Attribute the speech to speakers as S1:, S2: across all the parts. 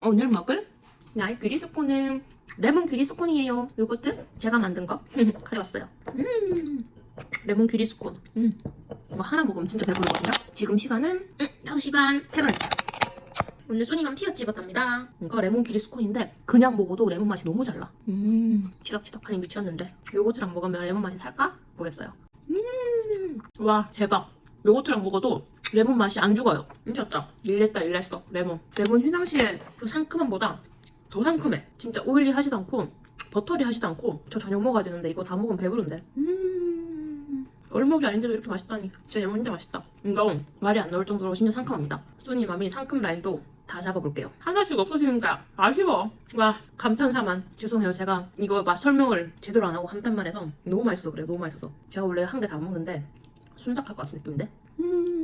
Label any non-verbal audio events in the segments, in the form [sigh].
S1: 오늘 먹을 나의 귀리 스콘은 레몬 귀리 스콘이에요. 요거트 제가 만든 거 [laughs] 가져왔어요. 음, 레몬 귀리 스콘. 음, 이거 하나 먹으면 진짜 배부르거든요. 지금 시간은 음, 5시 반 퇴근했어요. 오늘 쏘니만 피어 집었답니다. 이거 레몬 귀리 스콘인데 그냥 먹어도 레몬 맛이 너무 잘 나. 음, 치덕치덕하니 미쳤는데 요거트랑 먹으면 레몬 맛이 살까? 보겠어요. 음, 와 대박. 요거트랑 먹어도 레몬 맛이 안 죽어요. 미쳤다. 일냈다 일냈어. 레몬. 레몬 휘낭시에 그 상큼함보다 더 상큼해. 진짜 오일리 하지도 않고 버터리 하지도 않고 저 저녁 먹어야 되는데 이거 다 먹으면 배부른데. 음. 얼먹이 아닌데도 이렇게 맛있다니. 진짜 레몬 진짜 맛있다. 이거 말이 안 나올 정도로 진짜 상큼합니다. 소니 맘이 상큼 라인도 다 잡아볼게요. 하나씩 없어지니까 아쉬워. 와 감탄사만. 죄송해요. 제가 이거 맛 설명을 제대로 안 하고 감탄만 해서 너무 맛있어 그래요. 너무 맛있어서. 제가 원래 한 개 다 먹는데 순삭할 것 같은 느낌인데. 음.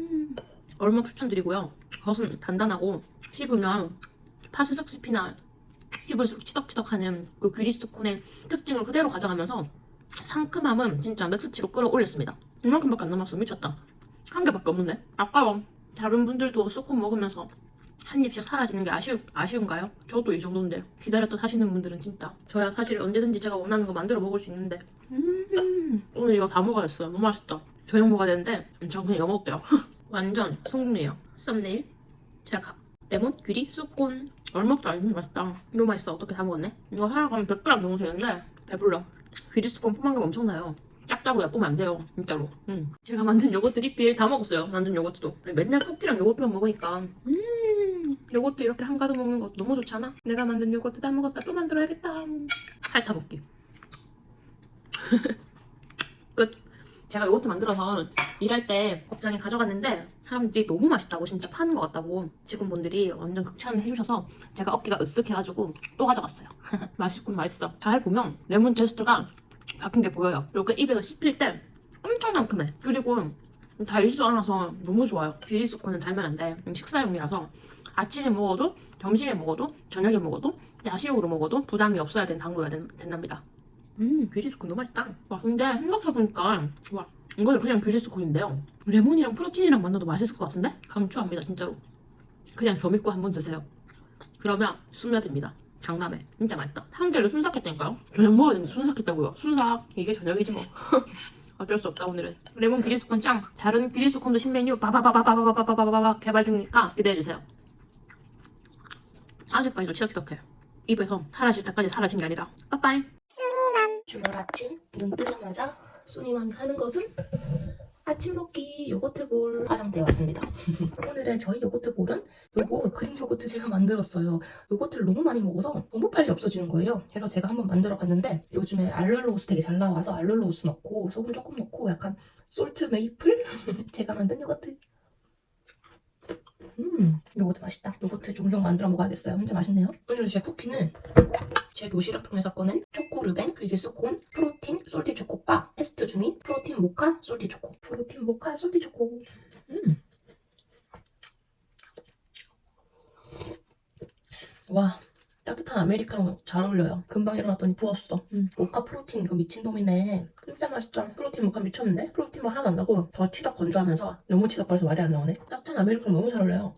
S1: 얼먹 추천드리고요. 겉은 단단하고 씹으면 파스삭 스피나 씹을수록 치덕치덕하는 그 귀리스콘의 특징을 그대로 가져가면서 상큼함은 진짜 맥스치로 끌어올렸습니다. 이만큼밖에 안 남았어. 미쳤다. 한 개밖에 없는데? 아까워. 다른 분들도 수콘 먹으면서 한 입씩 사라지는 게 아쉬우, 아쉬운가요? 저도 이 정도인데 기다렸던 하시는 분들은 진짜 저야 사실 언제든지 제가 원하는 거 만들어 먹을 수 있는데 음, 오늘 이거 다 먹어야겠어요. 너무 맛있다. 저녁 먹어야 되는데 음, 저 그냥 이거 먹을게요. [laughs] 완전 성공이에요. 썸네일 제가 레몬, 귀리, 쑥콘 얼먹도 안 되는 맛있다. 너무 맛있어. 어떻게 다 먹었네? 이거 하나 가면 100g 정도 되는데 배불러. 귀리, 쑥콘 포만감 엄청나요. 작다고요. 뽀면 안 돼요. 진짜로. 음. 제가 만든 요거트 리필 다 먹었어요. 만든 요거트도. 맨날 쿠키랑 요거트만 먹으니까 음 요거트 이렇게 한 가득 먹는 거 너무 좋잖아. 내가 만든 요거트 다 먹었다. 또 만들어야겠다. 핥아 먹기. [laughs] 끝. 제가 요거트 만들어서 일할 때 업장에 가져갔는데 사람들이 너무 맛있다고 진짜 파는 것 같다고 직원분들이 완전 극찬을 해주셔서 제가 어깨가 으쓱해가지고 또 가져갔어요. [laughs] 맛있군 맛있어. 잘 보면 레몬 제스트가 바뀐 게 보여요. 이렇게 입에서 씹힐 때 엄청 상큼해. 그리고 달지도 않아서 너무 좋아요. 비리스콘은 달면 안 돼. 식사용이라서 아침에 먹어도 점심에 먹어도 저녁에 먹어도 야식으로 먹어도 부담이 없어야 되는 당구가 된, 된답니다. 음, 귀리스콘 너무 맛있다. 와, 근데 생각해보니까, 와, 이거는 그냥 귀리스콘인데요. 레몬이랑 프로틴이랑 만나도 맛있을 것 같은데? 강추합니다, 진짜로. 그냥 점 있고 한번 드세요. 그러면 스며듭니다. 장남에. 진짜 맛있다. 한 개를 순삭했다니까요? 저녁 먹어야 되는데 순삭했다고요. 순삭. 이게 저녁이지 뭐. [laughs] 어쩔 수 없다, 오늘은. 레몬 귀리스콘 짱. 다른 귀리스콘도 신메뉴 바바바바바바바바바바바 개발 중이니까 기대해주세요. 아직까지도 치덕치덕해. 입에서 사라질 때까지 사라진 게 아니다. 빠빠이. 주말 아침 눈 뜨자마자 소니맘이 하는 것은 아침 먹기 요거트 볼 화장대에 왔습니다. [laughs] 오늘의 저희 요거트 볼은 요거 그릭 요거트 제가 만들었어요. 요거트를 너무 많이 먹어서 너무 빨리 없어지는 거예요. 그래서 제가 한번 만들어 봤는데 요즘에 알룰로스 되게 잘 나와서 알룰로스 넣고 소금 조금 넣고 약간 솔트 메이플 [laughs] 제가 만든 요거트. 음, 요거트 맛있다. 요거트 종종 만들어 먹어야겠어요. 진짜 맛있네요. 오늘 제 쿠키는 제 도시락 통해서 꺼낸 초코르벤, 귀리스콘, 프로틴, 솔티 초코바, 테스트 중인 프로틴 모카, 솔티 초코. 프로틴 모카, 솔티 초코. 음. 와, 따뜻한 아메리카노 잘 어울려요. 금방 일어났더니 부었어. 음. 모카 프로틴 이거 미친놈이네. 진짜 맛있죠? 프로틴 모카 미쳤는데? 프로틴 맛 하나도 안 나고 더 치덕 건조하면서 너무 치덕거려서 말이 안 나오네. 따뜻한 아메리카노 너무 잘 어울려요.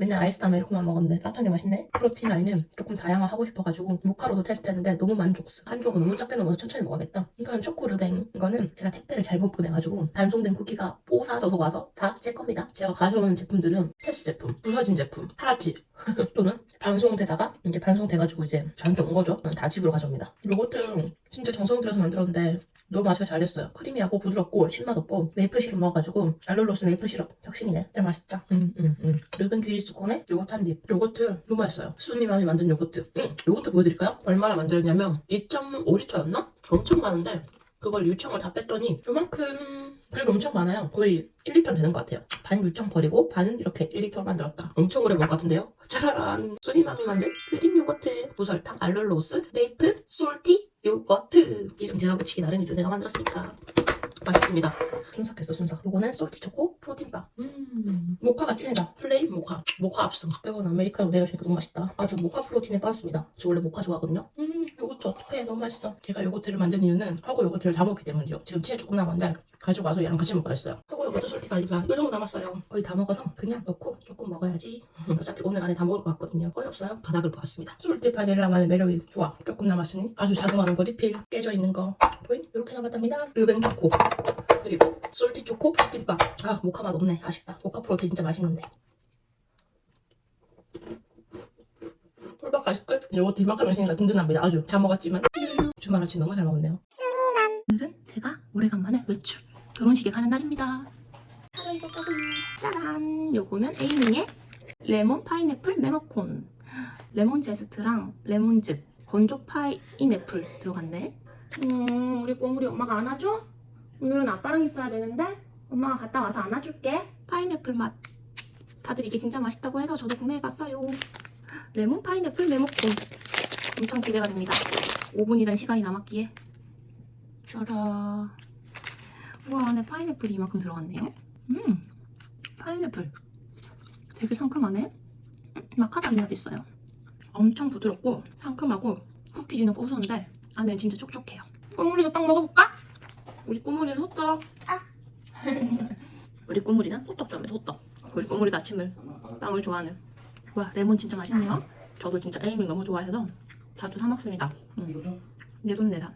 S1: 맨날 아이스 아메리카노만 먹었는데 따뜻한 게 맛있네. 프로틴 아이는 조금 다양화하고 싶어가지고 모카로도 테스트했는데 너무 만족스. 한 조각 너무 작게 넣어서 천천히 먹어야겠다. 이건 초코르뱅. 이거는 제가 택배를 잘못 보내가지고 반송된 쿠키가 뽀사져서 와서 다 제 겁니다. 제가 가져오는 제품들은 테스트 제품, 부서진 제품, 하라치 [laughs] 또는 방송되다가 이제 방송돼가지고 이제 저한테 온 거죠. 다 집으로 가져옵니다. 요거트 진짜 정성 들여서 만들었는데 너무 맛이 잘 됐어요. 크리미하고 부드럽고 신맛 없고 메이플 시럽 넣어가지고 알룰로스 메이플 시럽 혁신이네. 진짜 맛있다. 음, 음, 음. 르벤 귀리스콘에 요거트 한 입. 요거트 너무 맛있어요. 수님맘이 만든 요거트. 음, 요거트 보여드릴까요? 얼마나 만들었냐면 2.5리터였나? 엄청 많은데 그걸 유청을 다 뺐더니 요만큼 그래도 엄청 많아요. 거의 1리터 되는 것 같아요. 반 유청 버리고 반은 이렇게 1리터 만들었다. 엄청 오래 먹을 것 같은데요? 짜라란. 수님맘이 만든 크림 요거트, 무설탕, 알룰로스, 메이플, 솔티, 요거트. 이름 제가 붙이기 나름이죠. 내가 만들었으니까. 맛있습니다. 순삭했어, 순삭. 요거는 솔티 초코 프로틴바. 음, 모카가 찐이다. 플레인 모카. 모카 압승. 이건 아메리카노 내려주니까 너무 맛있다. 아, 저 모카 프로틴에 빠졌습니다. 저 원래 모카 좋아하거든요. 음, 요거트 어떡해. 너무 맛있어. 제가 요거트를 만든 이유는 허거 요거트를 다 먹기 때문이죠. 지금 치즈 조금 남았는데 가져가서 얘랑 같이 먹어야겠어요. 허거 그것도 솔티 바닐라 이 정도 남았어요. 거의 다 먹어서 그냥 넣고 조금 먹어야지. 어차피 오늘 안에 다 먹을 것 같거든요. 거의 없어요. 바닥을 보았습니다. 솔티 바닐라만의 매력이 좋아. 조금 남았으니 아주 자그마한 거 리필 깨져 있는 거. 보임? 이렇게 남았답니다. 르뱅 초코. 그리고 솔티 초코 김밥. 아 모카 맛 없네. 아쉽다. 모카 프로테 진짜 맛있는데. 꿀밥 맛있 끝 요거 이만큼 있으니까 든든합니다. 아주 다 먹었지만. 주말 아침 너무 잘 먹었네요. 오늘은 제가 오래간만에 외출 결혼식에 가는 날입니다. 차로 입었거든요. 짜잔! 요거는 에이밍의 레몬 파인애플 메모콘. 레몬 제스트랑 레몬즙, 건조 파인애플 들어갔네. 음, 우리 꼬물이 엄마가 안아줘? 오늘은 아빠랑 있어야 되는데 엄마가 갔다 와서 안아줄게. 파인애플 맛. 다들 이게 진짜 맛있다고 해서 저도 구매해봤어요. 레몬 파인애플 메모콘. 엄청 기대가 됩니다. 5분이란 시간이 남았기에. 짜라. 우와 안에 파인애플이 이만큼 들어갔네요. 음 파인애플. 되게 상큼하네. 음, 마카다미아도 있어요. 엄청 부드럽고 상큼하고 쿠키지는 고소한데 안에 진짜 촉촉해요. 꼬물이도 빵 먹어볼까? 우리 꼬물이는 호떡. 아. [laughs] 우리 꼬물이는 호떡 좋아합니다 호떡. 우리 꼬물이도 아침을 빵을 좋아하는. 와 레몬 진짜 맛있네요. 저도 진짜 에이밍 너무 좋아해서 자주 사 먹습니다. 음. 내돈 내산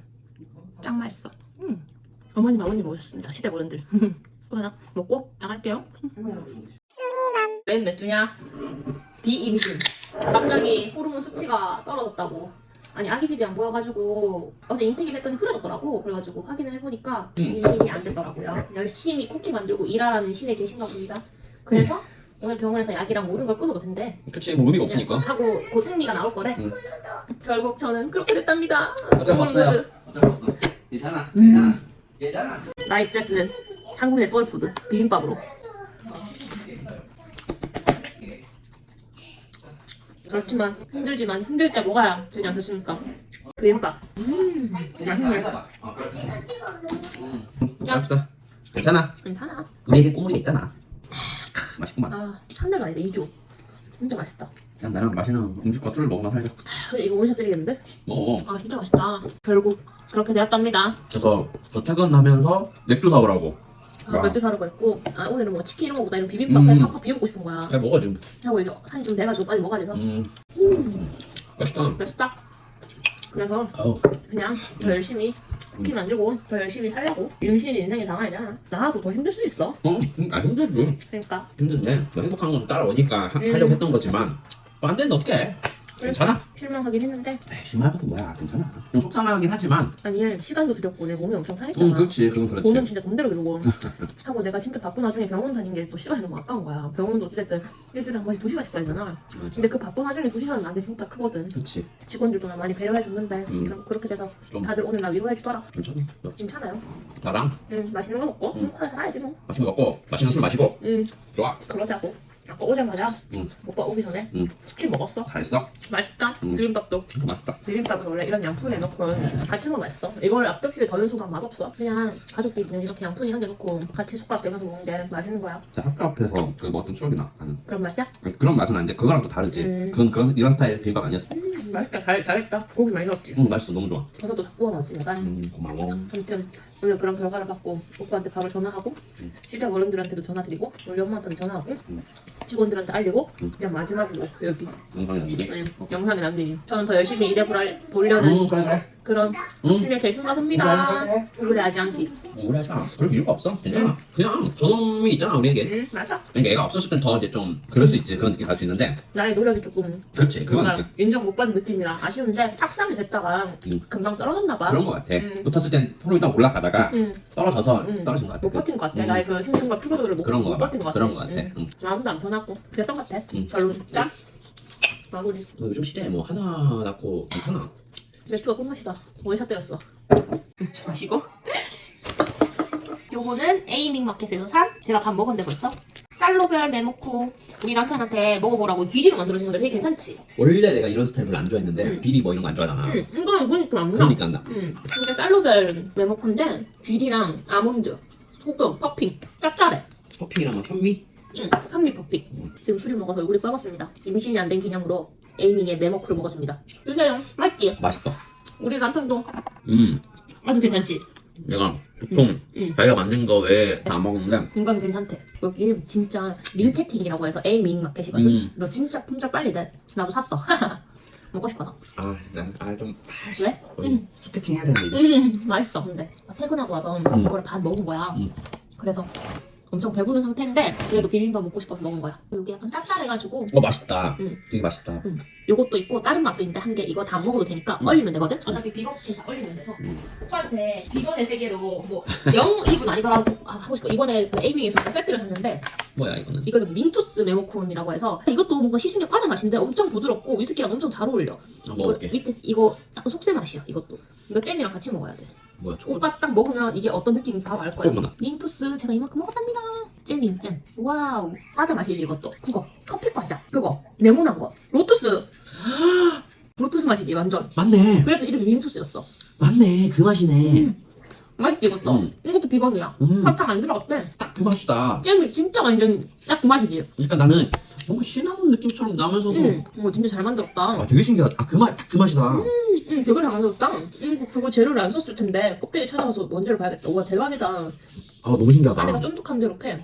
S1: 짱 맛있어. 음. 어머님 아버님 오셨습니다. 시댁 어른들. [laughs] 또 하나 먹고 나갈게요. 웬 맥주냐? 비임신. 갑자기 호르몬 수치가 떨어졌다고. 아니 아기 집이 안 보여가지고 어제 인테기를 했더니 흐려졌더라고. 그래가지고 확인을 해보니까 비임이 안 됐더라고요. 열심히 쿠키 만들고 일하라는 신에 계신가 봅니다. 그래서 오늘 병원에서 약이랑 모든 걸 끊어도 된대
S2: 그치 뭐 의미가 없으니까.
S1: 하고 고생리가 나올 거래.
S2: 응.
S1: 결국 저는 그렇게 됐답니다.
S2: 어쩔 수 없어요. 어쩔 수 없어 괜찮아
S1: 음.
S2: 괜찮아. 괜찮아
S1: 나의 스트레스는 한국의 소울푸드 비빔밥으로. 그렇지만 힘들지만 힘들 때 먹어야 되지 않겠습니까? 비빔밥. 음 맛있네.
S2: 합시다. 괜찮아?
S1: 괜찮아.
S2: 우리에게 꼬물이 있잖아. 크, 맛있구만.
S1: 아 한 달도 아니다 2주 진짜 맛있다
S2: 그냥 나랑 맛있는 음식과 술 먹으면 살자.
S1: 아, 이거 오셔드리겠는데?
S2: 먹어
S1: 아 진짜 맛있다. 결국 그렇게 되었답니다.
S2: 그래서 저 퇴근하면서 맥주 사오라고.
S1: 아,
S2: 와.
S1: 맥주 사려고 했고 아 오늘은 뭐 치킨 이런 거보다 이런 비빔밥
S2: 음.
S1: 그냥 팍팍 비벼먹고 싶은 거야.
S2: 그래 먹어 지금
S1: 하고 이제 한이 좀 돼가지고 빨리 먹어야 돼서.
S2: 음.
S1: 음.
S2: 맛있다.
S1: 맛있다. 그래서
S2: 아우.
S1: 그냥 더 열심히 쿠키 만들고 더 열심히 살려고 임신이 인생이 장아니잖아 나도 더 힘들 수 있어.
S2: 어? 음, 아 힘들지.
S1: 그러니까.
S2: 힘든데. 뭐 행복한 건 따라오니까 하,
S1: 음.
S2: 하려고 했던 거지만 뭐 안 되는데 어떡해? 괜찮아?
S1: 실망하긴 했는데.
S2: 에이 심할 것도 뭐야. 괜찮아. 좀 속상하긴 하지만.
S1: 아니 시간도 들였고 내 몸이 엄청 상했잖아.
S2: 응 그렇지. 그건 그렇지.
S1: 돈은 진짜 돈대로 들고 [laughs] 하고 내가 진짜 바쁜 와중에 병원 다닌 게 또 시간이 너무 아까운 거야. 병원도 어쨌든 일주일에 한 번씩 두 시간씩 가잖아.
S2: 맞아.
S1: 근데 그 바쁜 와중에 두 시간은 나한테 진짜 크거든.
S2: 그렇지.
S1: 직원들도 나 많이 배려해 줬는데
S2: 음.
S1: 그럼 그렇게 돼서
S2: 좀
S1: 다들 오늘 나 위로해 주더라.
S2: 괜찮아. 너
S1: 괜찮아요.
S2: 나랑?
S1: 응 맛있는 거 먹고
S2: 음.
S1: 행복하게 살아야지 뭐.
S2: 맛있는 거 먹고 맛있는 술 마시고.
S1: 응.
S2: 좋아.
S1: 그러자고 아까 오자마자
S2: 응.
S1: 오빠 오기 전에
S2: 응.
S1: 치킨 먹었어?
S2: 잘했어?
S1: 맛있다.
S2: 음.
S1: 비빔밥도.
S2: 맛있다.
S1: 비빔밥은 원래 이런 양푼에 넣고 같이 먹으면 맛있어. 이걸 앞접시에 덜는 순간 맛없어. 그냥 가족끼리 그냥 이렇게 양푼이 한 개 넣고 같이 숟가락 대면서 먹는 게 맛있는 거야.
S2: 진짜 학교 앞에서 그 먹었던 추억이 나 나는.
S1: 그런 맛이야?
S2: 그런 맛은 아닌데 그거랑 또 다르지.
S1: 음.
S2: 그건 그런 이런 스타일 비빔밥 아니었어?
S1: 음, 맛있다. 잘, 잘했다. 고기 많이 넣었지.
S2: 응 맛있어. 너무 좋아.
S1: 버섯도 다 구워 넣었지 내가.
S2: 음 고마워.
S1: 아무튼 오늘 그런 결과를 받고 오빠한테 밥을 전화하고
S2: 음.
S1: 시작 어른들한테도 전화 드리고 우리 엄마한테도 전화하고
S2: 음.
S1: 직원들한테 알리고
S2: 음.
S1: 이제 마지막으로 여기
S2: 영상이 남기기
S1: 아니, 영상에 남기기 저는 더 열심히 일해보려는
S2: 응 그래 그래
S1: 그런
S2: 응.
S1: 실력 계신가 봅니다. 우울해하지 않기
S2: 우울하지 않아. 그럴 이유가 없어. 괜찮아. 그냥 저놈이 있잖아 우리에게.
S1: 응 맞아.
S2: 그러니까 애가 없었을 땐 더 이제 좀 그럴 수 있지. 그런 느낌 갈 수 있는데.
S1: 나의 노력이 조금
S2: 그렇지. 그건
S1: 뭔가
S2: 그,
S1: 인정 못 받은 느낌이라 아쉬운데 착상이 됐다가
S2: 음.
S1: 금방 떨어졌나 봐.
S2: 그런 거 같아.
S1: 음.
S2: 붙었을 땐 프로 일단 올라가다가
S1: 응,
S2: 떨어져서
S1: 음.
S2: 떨어진 것 같아.
S1: 못 버틴 것 같아.
S2: 음.
S1: 나의 그 힘듦과 피로도를 못,
S2: 그런 거
S1: 못
S2: 같아
S1: 버틴 것 같아.
S2: 그런 거 같아.
S1: 응.
S2: 응.
S1: 마음도 안 편하고 그랬던 것 같아.
S2: 음.
S1: 별로 짠. 마무리.
S2: 어, 요즘 시대에 뭐 하나 낳고 괜찮아
S1: 맥주가 꿀맛이다. 원샷 때렸어. 맥주 마시고. 요거는 에이밍 마켓에서 산 제가 밥 먹었는데 벌써. 쌀로별 메모쿠. 우리 남편한테 먹어보라고 귀리로 만들어준 건데 되게 괜찮지?
S2: 원래 내가 이런 스타일 별로 안 좋아했는데
S1: 음.
S2: 비리 뭐 이런 거 안 좋아하잖아.
S1: 응 이거는 그러니까 안 나.
S2: 그러니까 한다
S1: 응 근데 쌀로별 메모쿠인데 귀리랑 아몬드 소금 퍼핑. 짭짤해.
S2: 커피랑 뭐 현미
S1: 응 현미 퍼핑 지금 술이 먹어서 얼굴이 빨갛습니다 임신이 안 된 기념으로 에이밍의 메모쿠를 먹어줍니다 드세요 맛있지?
S2: 맛있어
S1: 우리 남편도
S2: 음
S1: 아주 괜찮지?
S2: 내가 보통
S1: 응.
S2: 자기가 만든 거 외에 다안 먹는데
S1: 이건 괜찮대. 여기 진짜 링캐팅이라고 해서 에이밍 마켓이거든.
S2: 음.
S1: 너 진짜 품절 빨리 돼. 나도 샀어. [laughs] 먹고 싶어서.
S2: 아 난아좀
S1: 왜?
S2: 응. 스케팅 해야 되는데 이제.
S1: 음, 맛있어. 근데 퇴근하고 와서
S2: 음.
S1: 이거를 반 먹은 거야.
S2: 음.
S1: 그래서 엄청 배부른 상태인데 그래도 비빔밥 먹고 싶어서 먹은 거야. 여기 약간 짭짤해가지고.
S2: 어 맛있다.
S1: 응.
S2: 되게 맛있다.
S1: 요것도 있고 다른 맛도 있는데 한 개 이거 다안 먹어도 되니까
S2: 음.
S1: 얼리면 되거든? 어차피 다 얼리면 돼서.
S2: 음.
S1: 오빠한테 비건의 세계로 뭐 0이분 [laughs] 아니더라도 아, 하고 싶어. 이번에 그 에이밍에서 세트를 샀는데
S2: 뭐야 이거는?
S1: 이거는 민투스 메모콘이라고 해서 이것도 뭔가 시중에 과자 맛인데 엄청 부드럽고 위스키랑 엄청 잘 어울려.
S2: 아,
S1: 이거
S2: 먹을게
S1: 밑에 이거 약간 속세 맛이야 이것도. 이거 잼이랑 같이 먹어야 돼
S2: 뭐야 초코
S1: 오빠 딱 먹으면 이게 어떤 느낌인지 바로 알 거야.
S2: 어머나.
S1: 민투스 제가 이만큼 먹었답니다. 잼이에요 잼. 와우. 과자 맛이지 이것도. 그거. 커피 과자. 그거. 네모난 거. 로투스. [gasps] 로투스 맛이지 완전.
S2: 맞네.
S1: 그래서 이름이 민투스였어.
S2: 맞네. 그 맛이네.
S1: 맛있지 이것도?
S2: 음.
S1: 이것도 비건이야.
S2: 음.
S1: 설탕 안 들어갔대.
S2: 딱 그 맛이다.
S1: 잼이 진짜 완전 딱 그 맛이지.
S2: 그러니까 나는 뭔가 시나몬 느낌처럼 나면서도
S1: 응 이거 진짜 잘 만들었다.
S2: 아 되게 신기하다. 아 그 맛 딱 그 맛이다
S1: 응 되게 잘 만들었다. 응 그거 재료를 안 썼을 텐데 껍데기 찾아가서 뭔지를 봐야겠다. 우와 대박이다.
S2: 아 너무 신기하다.
S1: 쫀득한데 이렇게.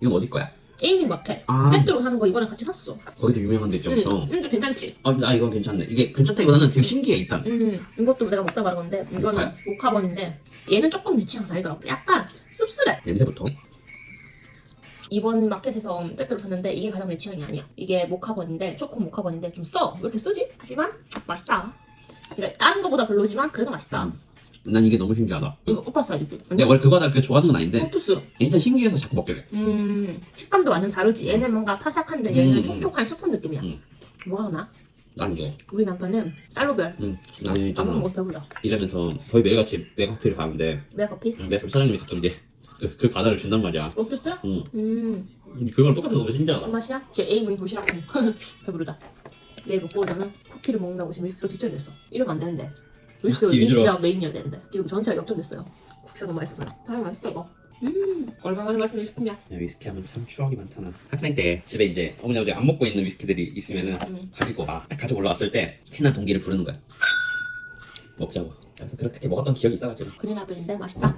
S2: 이건 어디 거야?
S1: 에이밍 마켓.
S2: 아.
S1: 세트로 사는 거 이번에 같이 샀어.
S2: 거기도 유명한 데 있죠
S1: 응,
S2: 엄청?
S1: 응, 좀 괜찮지?
S2: 아, 나 이건 괜찮네. 이게 괜찮다기보다는 되게 신기해, 일단.
S1: 음, 이것도 내가 먹다 말은 건데 이거는? 모카본인데 얘는 조금 내 취향 다르더라고. 약간 씁쓸해.
S2: 냄새부터.
S1: 이번 마켓에서 세트로 샀는데 이게 가장 내 취향이 아니야. 이게 모카본인데 초코 모카본인데 좀 써. 왜 이렇게 쓰지? 하지만 맛있다 그러니까 다른 거보다 별로지만 그래도 맛있다
S2: 음. 난 이게 너무 신기하다.
S1: 이거 오빠 스타일이지
S2: 내가 원래 그거 하나 그렇게 좋아하는 건 아닌데,
S1: 코투스
S2: 일단 신기해서 자꾸 먹게 돼.
S1: 음 식감도 완전 다르지 얘는 뭔가 파삭한데 얘는
S2: 음,
S1: 촉촉한 스푼 느낌이야
S2: 음.
S1: 뭐 하나?
S2: 난 이거.
S1: 우리 남편은 쌀로별
S2: 응. 나는
S1: 안
S2: 있잖아.
S1: 먹어도 배불러
S2: 일하면서 거의 매일같이 메가피를 가는데,
S1: 메가커피?
S2: 메가피 사장님이 가끔 이제 그, 그 과자를 준단 말이야.
S1: 로투스?
S2: 응.
S1: 음
S2: 그걸 똑같아서 너무 신기하다.
S1: 맛이야? 제 에임은 도시락국 [laughs] 배부르다 내일 먹고 오자면 쿠키를 먹는다고 지금 위스키가 뒷전됐어 이러면 안 되는데 위스키가. 위스키가 메인이어야 되는데 지금 전체가 역전됐어요 쿠키가 너무 맛있어서 다행 맛있다 이거 음 얼마나 맛있는 위스키냐
S2: 야, 위스키 하면 참 추억이 많다, 나. 학생 때 집에 이제 어머니 아버지 안 먹고 있는 위스키들이 있으면은
S1: 음.
S2: 가지고 와. 딱 가지고 올라왔을 때 친한 동기를 부르는 거야. 먹자고. 그래서 그렇게 먹었던 기억이 있어가지고.
S1: 그린 아벨인데 맛있다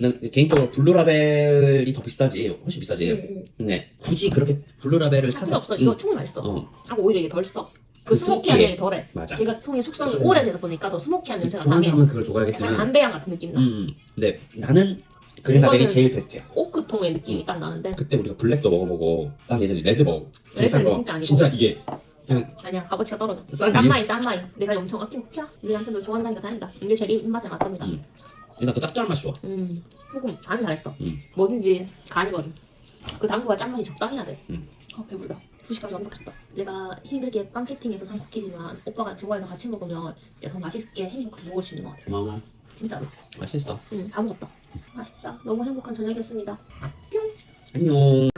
S2: 난 개인적으로 블루라벨이 더 비싸지. 훨씬 비싸지.
S1: 음,
S2: 근데 굳이 그렇게 블루라벨을
S1: 할
S2: 사서
S1: 필요 없어. 이거
S2: 응.
S1: 충분히 맛있어.
S2: 어.
S1: 하고 오히려 이게 덜 써. 그
S2: 그
S1: 스모키한
S2: 스모키에.
S1: 게 덜해.
S2: 맞아.
S1: 걔가 통의 숙성이
S2: 그래서
S1: 오래되다 보니까 더 스모키한 냄새가
S2: 좋아하는 사람은 그걸
S1: 약간
S2: 좋아하겠지만.
S1: 담배향 같은 느낌 나.
S2: 음, 음. 근데 나는 그린라벨이
S1: 이거는-
S2: 제일 베스트야.
S1: 오크 통의 느낌이 딱 나는데.
S2: 그때 우리가 블랙도 먹어보고 난 예전에 레드 먹어
S1: 레드는
S2: 거.
S1: 진짜 아니고.
S2: 진짜 이게 그냥
S1: 아니야. 값어치가 떨어져.
S2: 싼
S1: 싼
S2: 이유?
S1: 마이 싼 마이. 내가 엄청 아낀 쿠키야 우리 남편도 좋아한다니까 다행이다. 이게 제일 입맛에 맞답니다.
S2: 음. 일단 그 짭짤한 맛이 좋아
S1: 음, 소금 간이 잘했어.
S2: 음.
S1: 뭐든지 간이거든. 그 당도가 짠맛이 적당해야 돼.
S2: 음.
S1: 아 배불다. 2시까지 완벽했다. 내가 힘들게 빵캐팅해서 산 쿠키지만 오빠가 좋아해서 같이 먹으면 이제 더 맛있게 행복하게 먹을 수 있는 것 같아.
S2: 고마워
S1: 진짜로.
S2: 맛있어
S1: 응, 다 먹었다. 맛있다. 너무 행복한 저녁이었습니다.
S2: 안녕